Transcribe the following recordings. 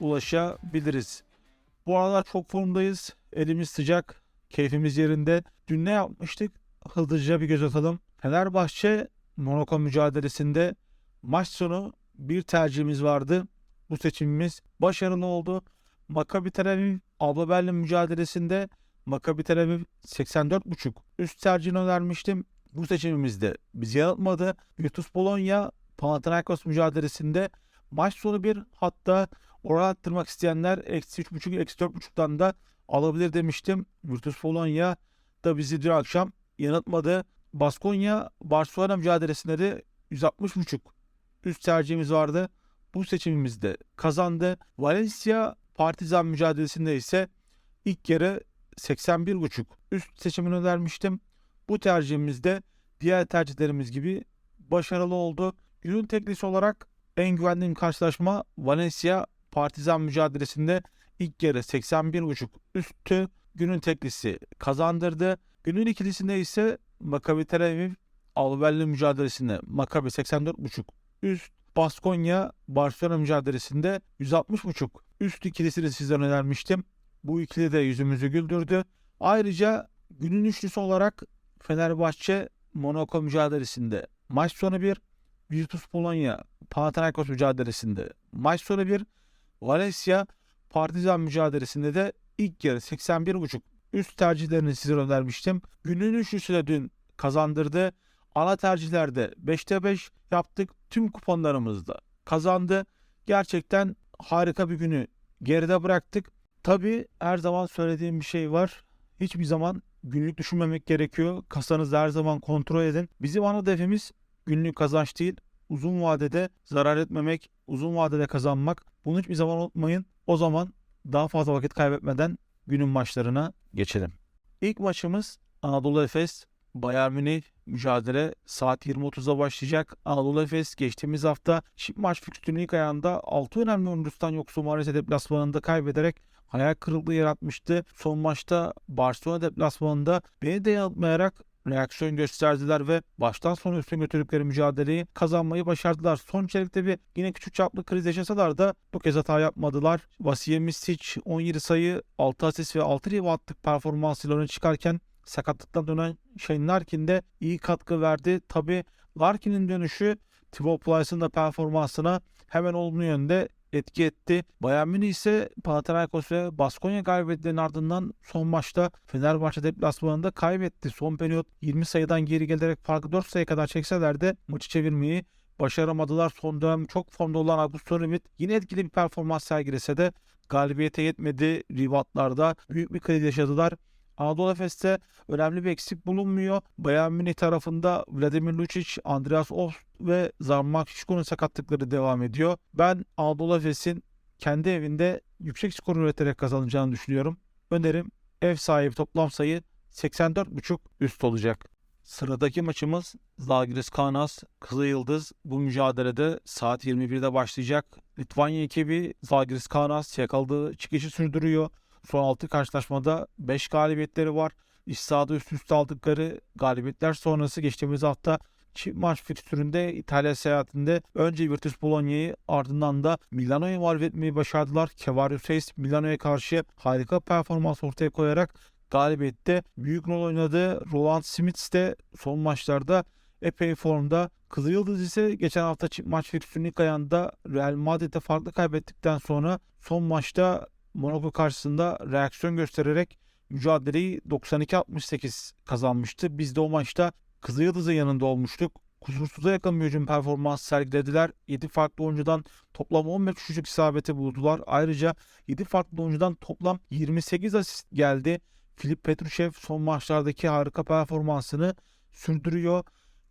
ulaşabiliriz. Bu aralar çok formdayız. Elimiz sıcak. Keyfimiz yerinde. Dün ne yapmıştık? Hızlıca bir göz atalım. Fenerbahçe Monaco mücadelesinde maç sonu bir tercihimiz vardı. Bu seçimimiz başarılı oldu. Maccabi Tel Aviv Alba Berlin mücadelesinde Maccabi Tel Aviv 84.5 üst tercihini önermiştim. Bu seçimimizde bizi yanıltmadı. Virtus Bologna Panathinaikos mücadelesinde maç sonu bir hatta oran arttırmak isteyenler eksi 3.5 eksi 4.5'tan da alabilir demiştim. Virtus Bologna da bizi dün akşam yanıltmadı. Baskonya Barcelona mücadelesinde de 160.5 üst tercihimiz vardı. Bu seçimimizde kazandı. Valencia Partizan mücadelesinde ise ilk yarı 81.5 üst seçimini önermiştim. Bu tercihimizde diğer tercihlerimiz gibi başarılı oldu. Günün teklisi olarak en güvendiğim karşılaşma Valencia Partizan mücadelesinde ilk yarı 81.5 üstü günün teklisi kazandırdı. Günün ikilisinde ise Maccabi Tel Aviv Alberli mücadelesinde Maccabi 84.5 üst Baskonya Barcelona mücadelesinde 160.5 üst ikilisini sizlere önermiştim. Bu ikili de yüzümüzü güldürdü. Ayrıca günün üçlüsü olarak Fenerbahçe Monaco mücadelesinde maç sonu bir Virtus Bologna Panathinaikos mücadelesinde maç sonu bir Valencia Partizan mücadelesinde de ilk yarı 81.5 üst tercihlerini size önermiştim. Günün üçlüsü de dün kazandırdı. Ana tercihlerde 5'te 5 yaptık. Tüm kuponlarımızda kazandı. Gerçekten harika bir günü geride bıraktık. Tabii her zaman söylediğim bir şey var. Hiçbir zaman günlük düşünmemek gerekiyor. Kasanızı her zaman kontrol edin. Bizim ana hedefimiz günlük kazanç değil. Uzun vadede zarar etmemek, uzun vadede kazanmak. Bunu hiçbir zaman unutmayın. O zaman daha fazla vakit kaybetmeden günün maçlarına geçelim. İlk maçımız Anadolu Efes Bayern Münih mücadele saat 20.30'da başlayacak. Anadolu Efes geçtiğimiz hafta çift maç fikstürünün ilk ayağında 6 önemli oyuncusundan yoksun maalesef deplasmanında kaybederek hayal kırıklığı yaratmıştı. Son maçta Barcelona deplasmanında beni de yanıltmayarak reaksiyon gösterdiler ve baştan sona üstün götürdükleri mücadeleyi kazanmayı başardılar. Son çeyrekte bir yine küçük çaplı kriz yaşasalar da bu kez hata yapmadılar. Vasiye Misic 17 sayı, 6 asist ve 6 reboundlık performansıyla öne çıkarken sakatlıktan dönen Shane Larkin de iyi katkı verdi. Tabi Larkin'in dönüşü Thibaut Plyce'ın da performansına hemen olumlu yönde etki etti. Bayern Münih ise Panathinaikos ve Baskonya galibiyetlerinin ardından son maçta Fenerbahçe deplasmanında kaybetti. Son periyot 20 sayıdan geri gelerek farkı 4 sayı kadar çekseler de maçı çevirmeyi başaramadılar. Son dönem çok formda olan Augusto Limit yine etkili bir performans sergilese de galibiyete yetmedi. Reboundlarda büyük bir kriz yaşadılar. Anadolu Efes'te önemli bir eksik bulunmuyor. Bayern Münih tarafında Vladimir Lucic, Andreas Ost ve Zarmak Şişko'nun sakatlıkları devam ediyor. Ben Anadolu Efes'in kendi evinde yüksek skor üreterek kazanacağını düşünüyorum. Önerim ev sahibi toplam sayı 84.5 üst olacak. Sıradaki maçımız Zalgiris Kaunas Kızıl Yıldız bu mücadelede saat 21'de başlayacak. Litvanya ekibi Zalgiris Kaunas yakaladığı çıkışı sürdürüyor. Son 6 karşılaşmada 5 galibiyetleri var. İç üst üste aldıkları galibiyetler sonrası geçtiğimiz hafta çift maç fikstüründe İtalya seyahatinde önce Virtus Bologna'yı ardından da Milano'yu mağlup etmeyi başardılar. Kevarius Reis Milano'ya karşı harika performans ortaya koyarak galibiyette büyük rol oynadı. Roland Smith de son maçlarda epey formda. Kızıl Yıldız ise geçen hafta çift maç fikstürünün ilk ayağında Real Madrid'e farklı kaybettikten sonra son maçta Monaco karşısında reaksiyon göstererek mücadeleyi 92-68 kazanmıştı. Biz de o maçta Kızıl Yıldız'ın yanında olmuştuk. Kusursuza yakın bir hücum performansı sergilediler. 7 farklı oyuncudan toplam 15 üçlük isabeti buldular. Ayrıca 7 farklı oyuncudan toplam 28 asist geldi. Filip Petrushev son maçlardaki harika performansını sürdürüyor.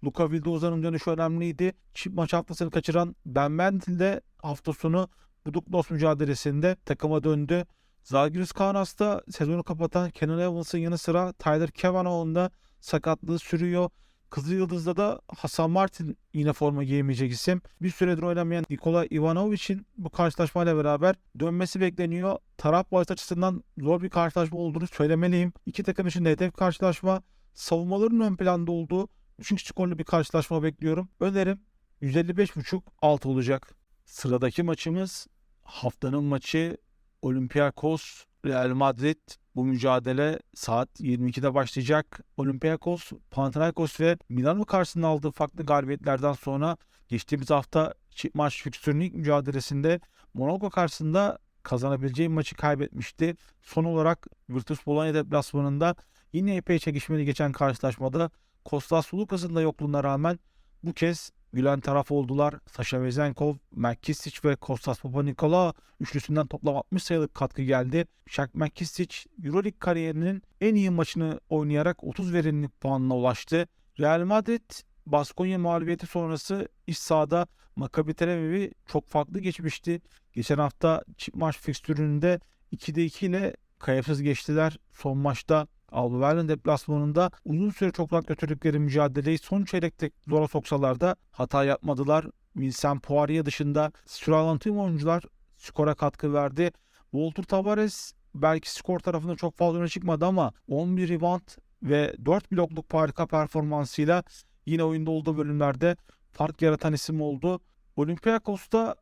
Luka Vildoza'nın dönüşü önemliydi. Çift maç haftasını kaçıran Ben Mendil de hafta sonu Buduknos mücadelesinde takıma döndü. Zalgiris Kaunas'ta sezonu kapatan Kenan Evans'ın yanı sıra Tyler Cavanagh'ın da sakatlığı sürüyor. Kızıl Yıldız'da da Hasan Martin yine forma giyemeyecek isim. Bir süredir oynamayan Nikola Ivanovic'in bu karşılaşmayla beraber dönmesi bekleniyor. Taraf bahis açısından zor bir karşılaşma olduğunu söylemeliyim. İki takım için de hedef karşılaşma. Savunmaların ön planda olduğu 3. skorlu bir karşılaşma bekliyorum. Önerim 155.5 alt olacak. Sıradaki maçımız haftanın maçı Olympiakos Real Madrid. Bu mücadele saat 22'de başlayacak. Olympiakos, Panathinaikos ve Milano karşısında aldığı farklı galibiyetlerden sonra geçtiğimiz hafta çift maç fikstürünün ilk mücadelesinde Monaco karşısında kazanabileceği maçı kaybetmişti. Son olarak Virtus Bologna deplasmanında yine epey çekişmeli geçen karşılaşmada Kostas Lukas'ın da yokluğuna rağmen bu kez gülen taraf oldular. Sasha Vezenkov, McKissic ve Kostas Papanikolaou üçlüsünden toplam 60 sayılık katkı geldi. Shaq McKissic Euroleague kariyerinin en iyi maçını oynayarak 30 verimlilik puanına ulaştı. Real Madrid Baskonya mağlubiyeti sonrası iç sahada Maccabi Tel Aviv'i çok farklı geçmişti. Geçen hafta çift maç fikstüründe 2'de 2 ile kayıpsız geçtiler. Son maçta Alba Berlin deplasmanında uzun süre rahat götürdükleri mücadeleyi son çeyrekte zora soksalar da hata yapmadılar. Vincent Poirier dışında süre alan tüm oyuncular skora katkı verdi. Walter Tavares belki skor tarafında çok fazla öne çıkmadı ama 11 rebound ve 4 blokluk harika performansıyla yine oyunda olduğu bölümlerde fark yaratan isim oldu. Olympiakos'ta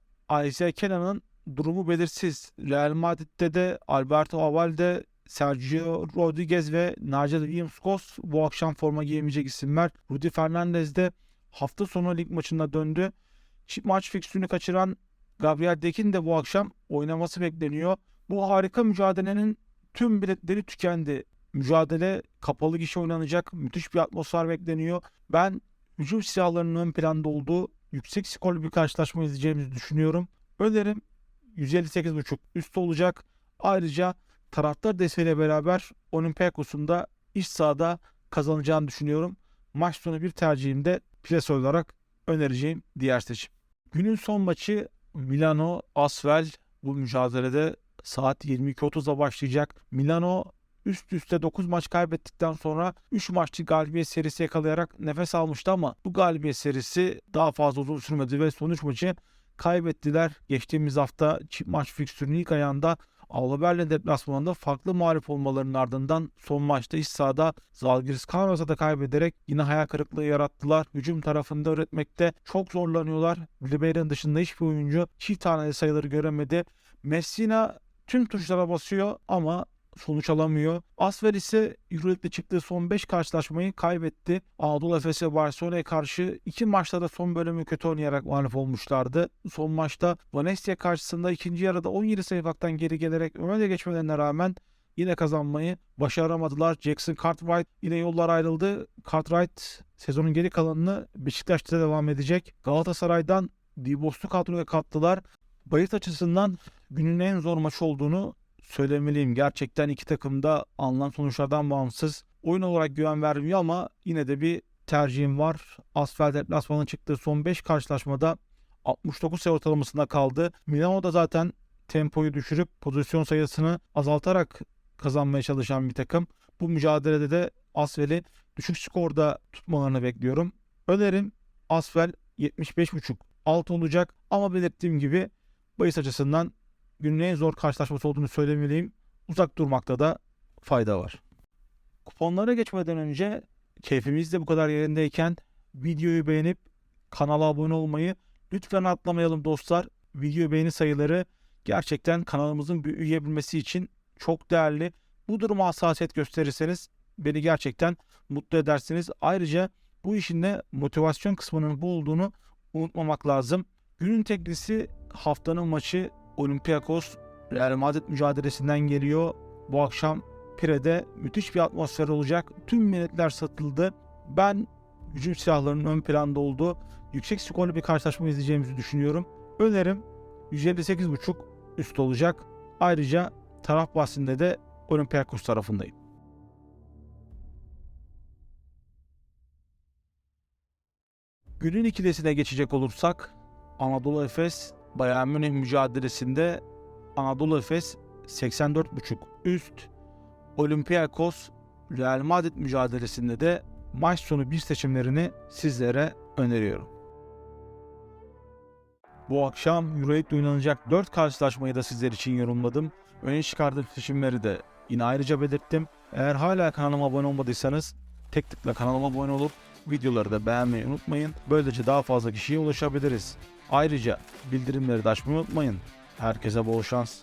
Isaiah Kenan'ın durumu belirsiz. Real Madrid'de de Alberto Avalde, Sergio Rodriguez ve Nigel Williams-Goss bu akşam forma giyemeyecek isimler. Rudy Fernandez de hafta sonu lig maçında döndü. Çift maç fikstürünü kaçıran Gabriel Dekin de bu akşam oynaması bekleniyor. Bu harika mücadelenin tüm biletleri tükendi. Mücadele kapalı gişe oynanacak. Müthiş bir atmosfer bekleniyor. Ben hücum silahlarının ön planda olduğu yüksek skorlu bir karşılaşma izleyeceğimizi düşünüyorum. Önerim 158.5 üst olacak. Ayrıca taraftar desteğiyle beraber Olympiakos'un da iç sahada kazanacağını düşünüyorum. Maç sonu bir tercihimde pres olarak önereceğim diğer seçim. Günün son maçı Milano Asvel bu mücadelede saat 22.30'da başlayacak. Milano üst üste 9 maç kaybettikten sonra 3 maçlık galibiyet serisi yakalayarak nefes almıştı ama bu galibiyet serisi daha fazla uzun sürmedi ve son 3 maçı kaybettiler. Geçtiğimiz hafta maç fikstürünün ilk ayağında Alba Berlin deplasmanında farklı mağlup olmalarının ardından son maçta iç sahada Zalgiris Kaunas'a da kaybederek yine hayal kırıklığı yarattılar. Hücum tarafında üretmekte çok zorlanıyorlar. Ribeira'nın dışında hiçbir oyuncu çift taneli sayıları göremedi. Messina tüm tuşlara basıyor ama sonuç alamıyor. Asfer ise Euroleague'de çıktığı son 5 karşılaşmayı kaybetti. Anadolu Efes ve Barcelona'ya karşı iki maçta da son bölümü kötü oynayarak mağlup olmuşlardı. Son maçta Valencia karşısında ikinci yarıda 17 sayı geri gelerek öne geçmelerine rağmen yine kazanmayı başaramadılar. Jackson Cartwright yine yollar ayrıldı. Cartwright sezonun geri kalanını Beşiktaş'ta devam edecek. Galatasaray'dan Dibos'lu kadroya kattılar. Bayit açısından günün en zor maçı olduğunu söylemeliyim. Gerçekten iki takım da alınan sonuçlardan bağımsız oyun olarak güven vermiyor ama yine de bir tercihim var. Asfalt deplasmanın çıktığı son 5 karşılaşmada 69 sayı ortalamasında kaldı. Milano da zaten tempoyu düşürüp pozisyon sayısını azaltarak kazanmaya çalışan bir takım. Bu mücadelede de Asfel'i düşük skorda tutmalarını bekliyorum. Önerim Asfel 75.5 alt olacak ama belirttiğim gibi bahis açısından günün en zor karşılaşması olduğunu söylemeliyim. Uzak durmakta da fayda var. Kuponlara geçmeden önce keyfimiz de bu kadar yerindeyken videoyu beğenip kanala abone olmayı lütfen atlamayalım dostlar. Video beğeni sayıları gerçekten kanalımızın büyüyebilmesi için çok değerli. Bu duruma hassasiyet gösterirseniz beni gerçekten mutlu edersiniz. Ayrıca bu işin de motivasyon kısmının bu olduğunu unutmamak lazım. Günün teklisi haftanın maçı Olympiakos Real Madrid mücadelesinden geliyor. Bu akşam Pire'de müthiş bir atmosfer olacak. Tüm milletler satıldı. Ben hücum silahlarının ön planda olduğu yüksek skorlu bir karşılaşma izleyeceğimizi düşünüyorum. Önerim 158.5 üst olacak. Ayrıca taraf bahsinde de Olympiakos tarafındayım. Günün ikilisine geçecek olursak Anadolu Efes Bayern Münih mücadelesinde Anadolu Efes 84.5 üst, Olympiakos Real Madrid mücadelesinde de maç sonu bir seçimlerini sizlere öneriyorum. Bu akşam Euroleague'de oynanacak 4 karşılaşmayı da sizler için yorumladım. Öne çıkardığım seçimleri de yine ayrıca belirttim. Eğer hala kanalıma abone olmadıysanız tek tıkla kanalıma abone olup videoları da beğenmeyi unutmayın. Böylece daha fazla kişiye ulaşabiliriz. Ayrıca bildirimleri de açmayı unutmayın. Herkese bol şans.